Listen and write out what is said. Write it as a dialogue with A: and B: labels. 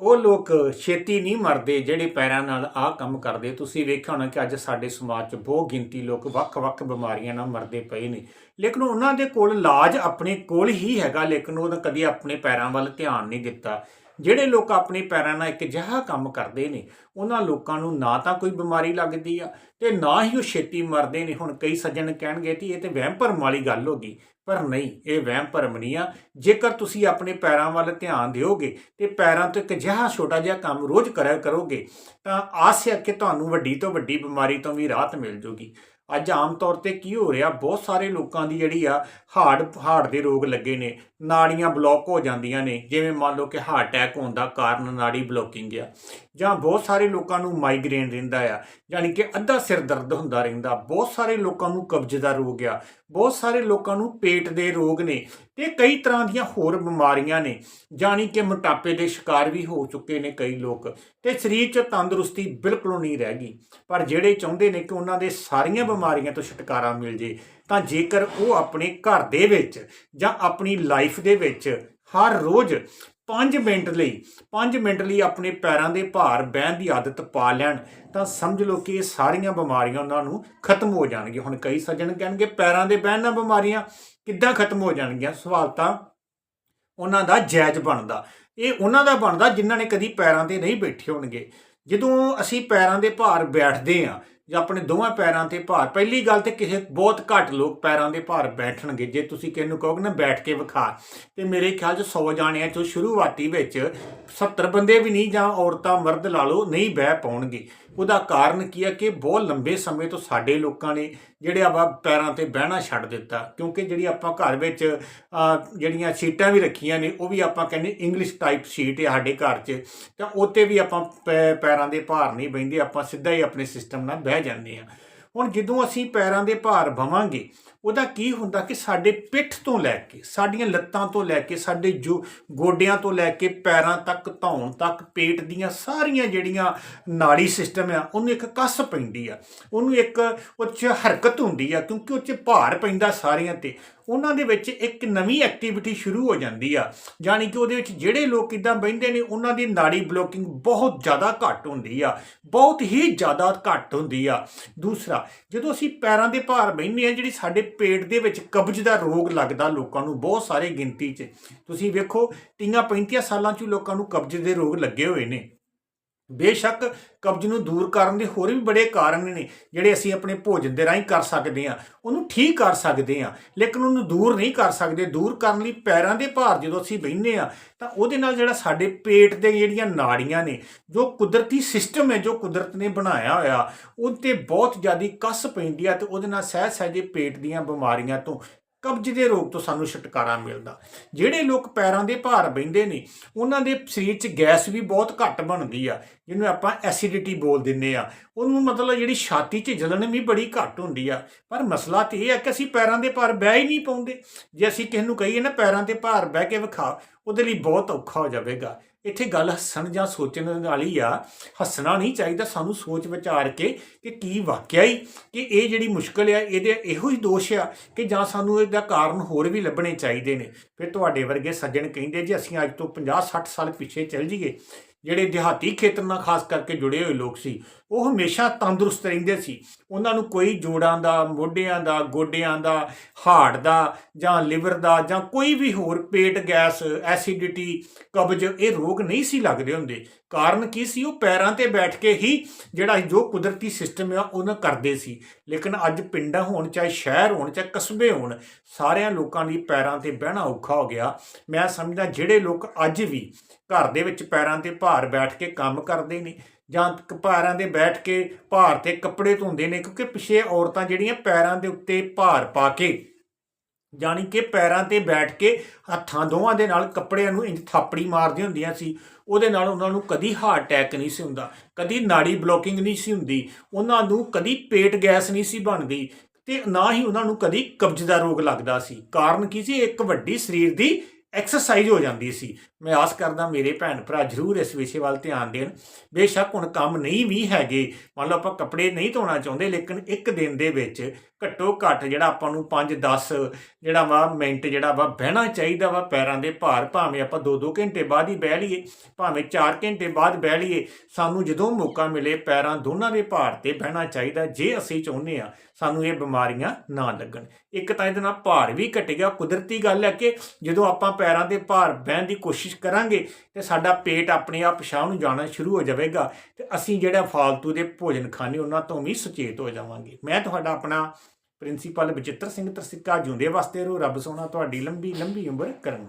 A: ਉਹ ਲੋਕ ਛੇਤੀ ਨਹੀਂ ਮਰਦੇ ਜਿਹੜੇ ਪੈਰਾਂ ਨਾਲ ਆਹ ਕੰਮ ਕਰਦੇ। ਤੁਸੀਂ ਵੇਖਿਆ ਹੋਣਾ ਕਿ ਅੱਜ ਸਾਡੇ ਸਮਾਜ 'ਚ ਬਹੁਤ ਗਿਣਤੀ ਲੋਕ ਵੱਖ-ਵੱਖ ਬਿਮਾਰੀਆਂ ਨਾਲ ਮਰਦੇ ਪਏ ਨੇ। ਲੇਕਿਨ ਉਹਨਾਂ ਦੇ ਕੋਲ ਇਲਾਜ ਆਪਣੇ ਕੋਲ ਹੀ ਹੈਗਾ, ਲੇਕਿਨ ਉਹਨਾਂ ਕਦੀ ਆਪਣੇ ਪੈਰਾਂ ਵੱਲ ਧਿਆਨ ਨਹੀਂ ਦਿੱਤਾ। ਜਿਹੜੇ ਲੋਕ ਆਪਣੇ ਪੈਰਾਂ ਨਾਲ ਇੱਕ ਅਜਿਹਾ ਕੰਮ ਕਰਦੇ ਨੇ, ਉਹਨਾਂ ਲੋਕਾਂ ਨੂੰ ਨਾ ਤਾਂ ਕੋਈ ਬਿਮਾਰੀ ਲੱਗਦੀ ਆ ਤੇ ਨਾ ਹੀ ਉਹ ਛੇਤੀ ਮਰਦੇ ਨੇ। ਹੁਣ ਕਈ ਸੱਜਣ ਕਹਿਣਗੇ ਕਿ ਇਹ ਤੇ ਵਹਿਮ ਭਰਮ ਵਾਲੀ ਗੱਲ ਹੋ ਗਈ, ਪਰ ਨਹੀਂ, ਇਹ ਵਹਿਮ ਭਰਮ ਨਹੀਂ ਆ। ਜੇਕਰ ਤੁਸੀਂ ਆਪਣੇ ਪੈਰਾਂ ਵੱਲ ਧਿਆਨ ਦਿਓਗੇ ਤੇ ਪੈਰਾਂ ਤੋਂ ਇੱਕ ਅਜਿਹਾ ਛੋਟਾ ਜਿਹਾ ਕੰਮ ਰੋਜ਼ ਕਰਿਆ ਕਰੋਗੇ, ਤਾਂ ਆਸ ਹੈ ਕਿ ਤੁਹਾਨੂੰ ਵੱਡੀ ਤੋਂ ਵੱਡੀ ਬਿਮਾਰੀ ਤੋਂ ਵੀ ਰਾਹਤ ਮਿਲ ਜੂਗੀ। ਅੱਜ ਆਮ ਤੌਰ ਤੇ ਕੀ ਹੋ ਰਿਹਾ? ਬਹੁਤ ਸਾਰੇ ਲੋਕਾਂ ਦੀ ਜਿਹੜੀ ਆ ਹਾਰਟ ਹਾਰਟ ਦੇ ਰੋਗ ਲੱਗੇ ਨੇ। ਨਾੜੀਆਂ ਬਲੌਕ ਹੋ ਜਾਂਦੀਆਂ ਨੇ। ਜਿਵੇਂ ਮੰਨ ਲਓ ਕਿ ਹਾਰਟ ਅਟੈਕ ਹੋਣ ਦਾ ਕਾਰਨ ਨਾੜੀ ਬਲੋਕਿੰਗ ਆ। ਜਾਂ ਬਹੁਤ ਸਾਰੇ ਲੋਕਾਂ ਨੂੰ ਮਾਈਗ੍ਰੇਨ ਰਹਿੰਦਾ ਆ, ਯਾਨੀ ਕਿ ਅੱਧਾ ਸਿਰ ਦਰਦ ਹੁੰਦਾ ਰਹਿੰਦਾ, ਬਹੁਤ ਸਾਰੇ ਲੋਕਾਂ ਨੂੰ ਕਬਜ਼ ਦਾ ਰੋਗ ਆ, ਬਹੁਤ ਸਾਰੇ ਲੋਕਾਂ ਨੂੰ ਪੇਟ ਦੇ ਰੋਗ ਨੇ ਤੇ ਕਈ ਤਰ੍ਹਾਂ ਦੀਆਂ ਹੋਰ ਬਿਮਾਰੀਆਂ ਨੇ ਜਾਣੀ ਕਿ ਮੋਟਾਪੇ ਦੇ ਸ਼ਿਕਾਰ ਵੀ ਹੋ ਚੁੱਕੇ ਨੇ ਕਈ ਲੋਕ ਤੇ ਸਰੀਰ 'ਚ ਤੰਦਰੁਸਤੀ ਬਿਲਕੁਲ ਨਹੀਂ ਰਹਿ ਗਈ। ਪਰ ਜਿਹੜੇ ਚਾਹੁੰਦੇ ਨੇ ਕਿ ਉਹਨਾਂ ਦੇ ਸਾਰੀਆਂ ਬਿਮਾਰੀਆਂ ਤੋਂ ਛੁਟਕਾਰਾ ਮਿਲ ਜੇ, ਤਾਂ ਜੇਕਰ ਉਹ ਆਪਣੇ ਘਰ ਦੇ ਵਿੱਚ ਜਾਂ ਆਪਣੀ ਲਾਈਫ ਦੇ ਵਿੱਚ ਹਰ ਰੋਜ਼ 5 ਮਿੰਟ ਲਈ 5 ਮਿੰਟ ਲਈ ਆਪਣੇ ਪੈਰਾਂ ਦੇ ਭਾਰ ਬਹਿਣ ਦੀ ਆਦਤ ਪਾ ਲੈਣ, ਤਾਂ ਸਮਝ ਲਓ ਕਿ ਇਹ ਸਾਰੀਆਂ ਬਿਮਾਰੀਆਂ ਉਹਨਾਂ ਨੂੰ ਖਤਮ ਹੋ ਜਾਣਗੀਆਂ। ਹੁਣ ਕਈ ਸੱਜਣ ਕਹਿਣਗੇ, ਪੈਰਾਂ ਦੇ ਬਹਿਣ ਨਾਲ ਬਿਮਾਰੀਆਂ ਕਿੱਦਾਂ ਖਤਮ ਹੋ ਜਾਣਗੀਆਂ? ਸਵਾਲ ਤਾਂ ਉਹਨਾਂ ਦਾ ਜਾਇਜ਼ ਬਣਦਾ। ਇਹ ਉਹਨਾਂ ਦਾ ਬਣਦਾ ਜਿਨ੍ਹਾਂ ਨੇ ਕਦੀ ਪੈਰਾਂ ਤੇ ਨਹੀਂ ਬੈਠੇ ਹੋਣਗੇ। ਜਦੋਂ ਅਸੀਂ ਪੈਰਾਂ ਦੇ ਭਾਰ ਬੈਠਦੇ ਆ ਜਾਂ ਆਪਣੇ ਦੋਵਾਂ ਪੈਰਾਂ ਤੇ ਭਾਰ। ਪਹਿਲੀ ਗੱਲ ਤੇ ਕਿਸੇ ਬਹੁਤ ਘੱਟ ਲੋਕ ਪੈਰਾਂ ਦੇ ਭਾਰ ਬੈਠਣਗੇ, ਜੇ ਤੁਸੀਂ ਕਿਸੇ ਨੂੰ ਕਹੋਗੇ ਨਾ ਬੈਠ ਕੇ ਵਿਖਾ। ਤੇ ਮੇਰੇ ਖਿਆਲ 'ਚ 100 ਜਾਣਿਆਂ 'ਚੋਂ ਸ਼ੁਰੂਆਤੀ ਵਿੱਚ 70 ਬੰਦੇ ਵੀ ਨਹੀਂ ਜਾਂ ਔਰਤਾਂ ਮਰਦ ਲਾ ਲਓ ਨਹੀਂ ਬਹਿ ਪਾਉਣਗੇ। ਉਹਦਾ ਕਾਰਨ ਕੀ ਹੈ ਕਿ ਬਹੁਤ ਲੰਬੇ ਸਮੇਂ ਤੋਂ ਸਾਡੇ ਲੋਕਾਂ ਨੇ ਜਿਹੜੇ ਆ ਪੈਰਾਂ ਤੇ ਬਹਿਣਾ ਛੱਡ ਦਿੱਤਾ, ਕਿਉਂਕਿ ਜਿਹੜੀ ਆਪਾਂ ਘਰ ਵਿੱਚ ਜਿਹੜੀਆਂ ਸੀਟਾਂ ਵੀ ਰੱਖੀਆਂ ਨੇ, ਉਹ ਵੀ ਆਪਾਂ ਕਹਿੰਦੇ ਇੰਗਲਿਸ਼ ਟਾਈਪ ਸੀਟ ਹੈ ਸਾਡੇ ਘਰ 'ਚ, ਤਾਂ ਉੱਤੇ ਵੀ ਆਪਾਂ ਪੈ- ਪੈਰਾਂ ਦੇ ਭਾਰ ਨਹੀਂ ਬਹਿੰਦੇ, ਆਪਾਂ ਸਿੱਧਾ ਹੀ ਆਪਣੇ ਸਿਸਟਮ ਨਾਲ ਬਹਿ ਜਾਂਦੇ ਆ ਹੁਣ ਜਦੋਂ ਅਸੀਂ ਪੈਰਾਂ ਦੇ ਭਾਰ ਭਵਾਂਗੇ ਉਹਦਾ ਕੀ ਹੁੰਦਾ ਕਿ ਸਾਡੇ ਪਿੱਠ ਤੋਂ ਲੈ ਕੇ, ਸਾਡੀਆਂ ਲੱਤਾਂ ਤੋਂ ਲੈ ਕੇ, ਸਾਡੇ ਜੋ ਗੋਡਿਆਂ ਤੋਂ ਲੈ ਕੇ ਪੈਰਾਂ ਤੱਕ, ਧੌਣ ਤੱਕ, ਪੇਟ ਦੀਆਂ ਸਾਰੀਆਂ ਜਿਹੜੀਆਂ ਨਾੜੀ ਸਿਸਟਮ ਆ, ਉਹਨੂੰ ਇੱਕ ਕੱਸ ਪੈਂਦੀ ਆ। ਉਹਨੂੰ ਇੱਕ ਉਹ 'ਚ ਹਰਕਤ ਹੁੰਦੀ ਆ, ਕਿਉਂਕਿ ਉਹ 'ਚ ਭਾਰ ਪੈਂਦਾ ਸਾਰਿਆਂ ਤੇ। ਉਹਨਾਂ ਦੇ ਵਿੱਚ ਇੱਕ ਨਵੀਂ ਐਕਟੀਵਿਟੀ ਸ਼ੁਰੂ ਹੋ ਜਾਂਦੀ ਆ। ਯਾਨੀ ਕਿ ਉਹਦੇ ਵਿੱਚ ਜਿਹੜੇ ਲੋਕ ਇਦਾਂ ਬਹਿੰਦੇ ਨੇ, ਉਹਨਾਂ ਦੀ ਨਾੜੀ ਬਲੋਕਿੰਗ ਬਹੁਤ ਜ਼ਿਆਦਾ ਘੱਟ ਹੁੰਦੀ ਆ। ਬਹੁਤ ਹੀ ਜ਼ਿਆਦਾ ਘੱਟ ਹੁੰਦੀ ਆ। ਦੂਸਰਾ ਜਦੋਂ ਅਸੀਂ ਪੈਰਾਂ ਦੇ ਭਾਰ ਬਹਿੰਦੇ ਆ ਜਿਹੜੀ ਸਾਡੇ ਪੇਟ ਦੇ ਵਿੱਚ ਕਬਜ਼ ਦਾ ਰੋਗ ਲੱਗਦਾ ਲੋਕਾਂ ਨੂੰ ਬਹੁਤ ਸਾਰੇ ਗਿਣਤੀ 'ਚ। ਤੁਸੀਂ ਵੇਖੋ ਤੀਆਂ 35 ਸਾਲਾਂ 'ਚ ਲੋਕਾਂ ਨੂੰ ਕਬਜ਼ ਦੇ ਰੋਗ ਲੱਗੇ ਹੋਏ ਨੇ। ਬੇਸ਼ੱਕ ਕਬਜ਼ ਨੂੰ ਦੂਰ ਕਰਨ ਦੇ ਹੋਰ ਵੀ ਬੜੇ ਕਾਰਨ ਨੇ, ਜਿਹੜੇ ਅਸੀਂ ਆਪਣੇ ਭੋਜਨ ਦੇ ਰਾਹੀਂ ਕਰ ਸਕਦੇ ਹਾਂ। ਉਹਨੂੰ ਠੀਕ ਕਰ ਸਕਦੇ ਹਾਂ, ਲੇਕਿਨ ਉਹਨੂੰ ਦੂਰ ਨਹੀਂ ਕਰ ਸਕਦੇ। ਦੂਰ ਕਰਨ ਲਈ ਪੈਰਾਂ ਦੇ ਭਾਰ ਜਦੋਂ ਅਸੀਂ ਬਹਿੰਦੇ ਆ ਤਾਂ ਉਹਦੇ ਨਾਲ ਜਿਹੜਾ ਸਾਡੇ ਪੇਟ ਦੇ ਜਿਹੜੀਆਂ ਨਾੜੀਆਂ ਨੇ, ਜੋ ਕੁਦਰਤੀ ਸਿਸਟਮ ਹੈ, ਜੋ ਕੁਦਰਤ ਨੇ ਬਣਾਇਆ ਹੋਇਆ ਉਹ ਤੇ ਬਹੁਤ ਜ਼ਿਆਦਾ ਕੱਸ ਪੈਂਦੀ ਆ ਤੇ ਉਹਦੇ ਨਾਲ ਸਹਿਜ ਸਹਿਜੇ ਪੇਟ ਦੀਆਂ ਬਿਮਾਰੀਆਂ ਤੋਂ ਕਬਜ਼ ਦੇ ਰੋਗ ਤੋਂ ਸਾਨੂੰ ਛੁਟਕਾਰਾ ਮਿਲਦਾ। ਜਿਹੜੇ ਲੋਕ ਪੈਰਾਂ ਦੇ ਭਾਰ ਬਹਿੰਦੇ ਨੇ, ਉਹਨਾਂ ਦੇ ਸਰੀਰ 'ਚ ਗੈਸ ਵੀ ਬਹੁਤ ਘੱਟ ਬਣਦੀ ਆ, ਜਿਹਨੂੰ ਆਪਾਂ ਐਸਿਡਿਟੀ ਬੋਲ ਦਿੰਨੇ ਆ। ਉਹਨੂੰ ਮਤਲਬ ਜਿਹੜੀ ਛਾਤੀ 'ਚ ਜਲਨ ਵੀ ਬੜੀ ਘੱਟ ਹੁੰਦੀ ਆ। ਪਰ ਮਸਲਾ ਤੇ ਇਹ ਆ ਕਿ ਅਸੀਂ ਪੈਰਾਂ ਦੇ ਭਾਰ ਬਹਿ ਹੀ ਨਹੀਂ ਪਾਉਂਦੇ। ਜੇ ਅਸੀਂ ਕਿਸੇ ਨੂੰ ਕਹੀਏ ਨਾ ਪੈਰਾਂ ਤੇ ਭਾਰ ਬਹਿ ਕੇ ਵਿਖਾ, ਉਹਦੇ ਲਈ ਬਹੁਤ ਔਖਾ ਹੋ ਜਾਵੇਗਾ। ਇੱਥੇ ਗੱਲ ਹੱਸਣ ਜਾਂ ਸੋਚਣ ਵਾਲੀ ਆ, ਹੱਸਣਾ ਨਹੀਂ ਚਾਹੀਦਾ, ਸਾਨੂੰ ਸੋਚ ਵਿਚਾਰ ਕੇ ਕਿ ਕੀ ਵਾਕਿਆ ਹੀ ਕਿ ਇਹ ਜਿਹੜੀ ਮੁਸ਼ਕਲ ਆ, ਇਹਦੇ ਇਹੋ ਹੀ ਦੋਸ਼ ਆ ਕਿ ਜਾਂ ਸਾਨੂੰ ਇਹਦਾ ਕਾਰਨ ਹੋਰ ਵੀ ਲੱਭਣੇ ਚਾਹੀਦੇ ਨੇ। ਫਿਰ ਤੁਹਾਡੇ ਵਰਗੇ ਸੱਜਣ ਕਹਿੰਦੇ ਜੀ, ਅਸੀਂ ਅੱਜ ਤੋਂ 50 60 ਸਾਲ ਪਿੱਛੇ ਚੱਲ ਜਾਈਏ। ਜਿਹੜੇ ਦਿਹਾਤੀ ਖੇਤਰ ਨਾਲ ਖਾਸ ਕਰਕੇ ਜੁੜੇ ਹੋਏ ਲੋਕ ਸੀ, ਉਹ ਹਮੇਸ਼ਾ ਤੰਦਰੁਸਤ ਰਹਿੰਦੇ ਸੀ। ਉਹਨਾਂ ਨੂੰ ਕੋਈ ਜੋੜਾਂ ਦਾ, ਮੋਢਿਆਂ ਦਾ, ਗੋਡਿਆਂ ਦਾ ਹਾਰਟ ਦਾ ਜਾਂ ਲਿਵਰ ਦਾ ਜਾਂ ਕੋਈ ਵੀ ਹੋਰ ਪੇਟ, ਗੈਸ, ਐਸਿਡਿਟੀ, ਕਬਜ਼ ਇਹ ਰੋਗ ਨਹੀਂ ਸੀ ਲੱਗਦੇ ਹੁੰਦੇ। ਕਾਰਨ ਕੀ ਸੀ? ਉਹ ਪੈਰਾਂ ਤੇ ਬੈਠ ਕੇ ਹੀ ਜਿਹੜਾ ਜੋ ਕੁਦਰਤੀ ਸਿਸਟਮ ਆ, ਉਹਨਾਂ ਕਰਦੇ ਸੀ। ਲੇਕਿਨ ਅੱਜ ਪਿੰਡਾਂ ਹੋਣ, ਚਾਹੇ ਸ਼ਹਿਰ ਹੋਣ, ਚਾਹੇ ਕਸਬੇ ਹੋਣ, ਸਾਰਿਆਂ ਲੋਕਾਂ ਲਈ ਪੈਰਾਂ ਤੇ ਬਹਿਣਾ ਔਖਾ ਹੋ ਗਿਆ। ਮੈਂ ਸਮਝਦਾ ਜਿਹੜੇ ਲੋਕ ਅੱਜ ਵੀ ਘਰ ਦੇ ਵਿੱਚ ਪੈਰਾਂ ਤੇ ਭਾਰ ਬੈਠ ਕੇ ਕੰਮ ਕਰਦੇ ਨੇ ਜਾਂ ਕ- ਪੈਰਾਂ ਦੇ ਬੈਠ ਕੇ ਭਾਰ ਤੇ ਕੱਪੜੇ ਧੋਂਦੇ ਨੇ, ਕਿਉਂਕਿ ਪਿਛੇ ਔਰਤਾਂ ਜਿਹੜੀਆਂ ਪੈਰਾਂ ਦੇ ਉੱਤੇ ਭਾਰ ਪਾ ਕੇ ਜਾਣੀ ਕਿ ਪੈਰਾਂ ਤੇ ਬੈਠ ਕੇ ਹੱਥਾਂ ਦੋਵਾਂ ਦੇ ਨਾਲ ਕੱਪੜਿਆਂ ਨੂੰ ਇੰਜ ਥਾਪੜੀ ਮਾਰਦੀਆਂ ਹੁੰਦੀਆਂ ਸੀ, ਉਹਦੇ ਨਾਲ ਉਹਨਾਂ ਨੂੰ ਕਦੀ ਹਾਰਟ ਅਟੈਕ ਨਹੀਂ ਸੀ ਹੁੰਦਾ, ਕਦੀ ਨਾੜੀ ਬਲੋਕਿੰਗ ਨਹੀਂ ਸੀ ਹੁੰਦੀ, ਉਹਨਾਂ ਨੂੰ ਕਦੀ ਪੇਟ ਗੈਸ ਨਹੀਂ ਸੀ ਬਣਦੀ ਤੇ ਨਾ ਹੀ ਉਹਨਾਂ ਨੂੰ ਕਦੀ ਕਬਜ਼ ਦਾ ਰੋਗ ਲੱਗਦਾ ਸੀ, ਕਾਰਨ ਕੀ ਸੀ? ਇੱਕ ਵੱਡੀ ਸਰੀਰ ਦੀ ਐਕਸਰਸਾਈਜ਼ ਹੋ ਜਾਂਦੀ ਸੀ। ਮੈਂ ਆਸ ਕਰਦਾ ਮੇਰੇ ਭੈਣ ਭਰਾ ਜ਼ਰੂਰ ਇਸ ਵਿਸ਼ੇ ਵੱਲ ਧਿਆਨ ਦੇਣ। ਬੇਸ਼ੱਕ ਹੁਣ ਕੰਮ ਨਹੀਂ ਵੀ ਹੈਗੇ, ਮੰਨ ਲਓ ਆਪਾਂ ਕੱਪੜੇ ਨਹੀਂ ਧੋਣਾ ਚਾਹੁੰਦੇ, ਲੇਕਿਨ ਇੱਕ ਦਿਨ ਦੇ ਵਿੱਚ ਘੱਟੋ ਘੱਟ ਜਿਹੜਾ ਆਪਾਂ ਨੂੰ 5-10 ਜਿਹੜਾ ਵਾ ਮਿੰਟ ਜਿਹੜਾ ਵਾ ਬਹਿਣਾ ਚਾਹੀਦਾ ਵਾ ਪੈਰਾਂ ਦੇ ਭਾਰ, ਭਾਵੇਂ ਆਪਾਂ 2-2 ਘੰਟੇ ਬਾਅਦ ਹੀ ਬਹਿ ਲਈਏ, ਭਾਵੇਂ 4 ਘੰਟੇ ਬਾਅਦ ਬਹਿ ਲਈਏ, ਸਾਨੂੰ ਜਦੋਂ ਮੌਕਾ ਮਿਲੇ ਪੈਰਾਂ ਦੋਨਾਂ ਦੇ ਭਾਰ ਤੇ ਬਹਿਣਾ ਚਾਹੀਦਾ, ਜੇ ਅਸੀਂ ਚਾਹੁੰਦੇ ਆ ਸਾਨੂੰ ਇਹ ਬਿਮਾਰੀਆਂ ਨਾ ਲੱਗਣ। ਇੱਕ ਤਾਂ ਇਹਦੇ ਨਾਲ ਭਾਰ ਵੀ ਘਟੇਗਾ, ਕੁਦਰਤੀ ਗੱਲ ਹੈ ਕਿ ਜਦੋਂ ਆਪਾਂ ਪੈਰਾਂ ਦੇ ਭਾਰ ਬਹਿਣ ਦੀ ਕੋਸ਼ਿਸ਼ ਕੋਸ਼ਿਸ਼ ਕਰਾਂਗੇ ਤੇ ਸਾਡਾ ਪੇਟ ਆਪਣੇ ਆਪ ਪਿਛਾਂਹ ਨੂੰ ਜਾਣਾ ਸ਼ੁਰੂ ਹੋ ਜਾਵੇਗਾ ਤੇ ਅਸੀਂ ਜਿਹੜਾ ਫਾਲਤੂ ਦੇ ਭੋਜਨ ਖਾਣੇ ਉਹਨਾਂ ਤੋਂ ਵੀ ਸੁਚੇਤ ਹੋ ਜਾਵਾਂਗੇ। ਮੈਂ ਤੁਹਾਡਾ ਆਪਣਾ ਪ੍ਰਿੰਸੀਪਲ ਬਚਿੱਤਰ ਸਿੰਘ ਤਰਸਿੱਕਾ ਜਿਉਂਦੇ ਵਾਸਤੇ ਰੋ, ਰੱਬ ਸੋਹਣਾ ਤੁਹਾਡੀ ਲੰਬੀ ਲੰਬੀ ਉਮਰ ਕਰਨ।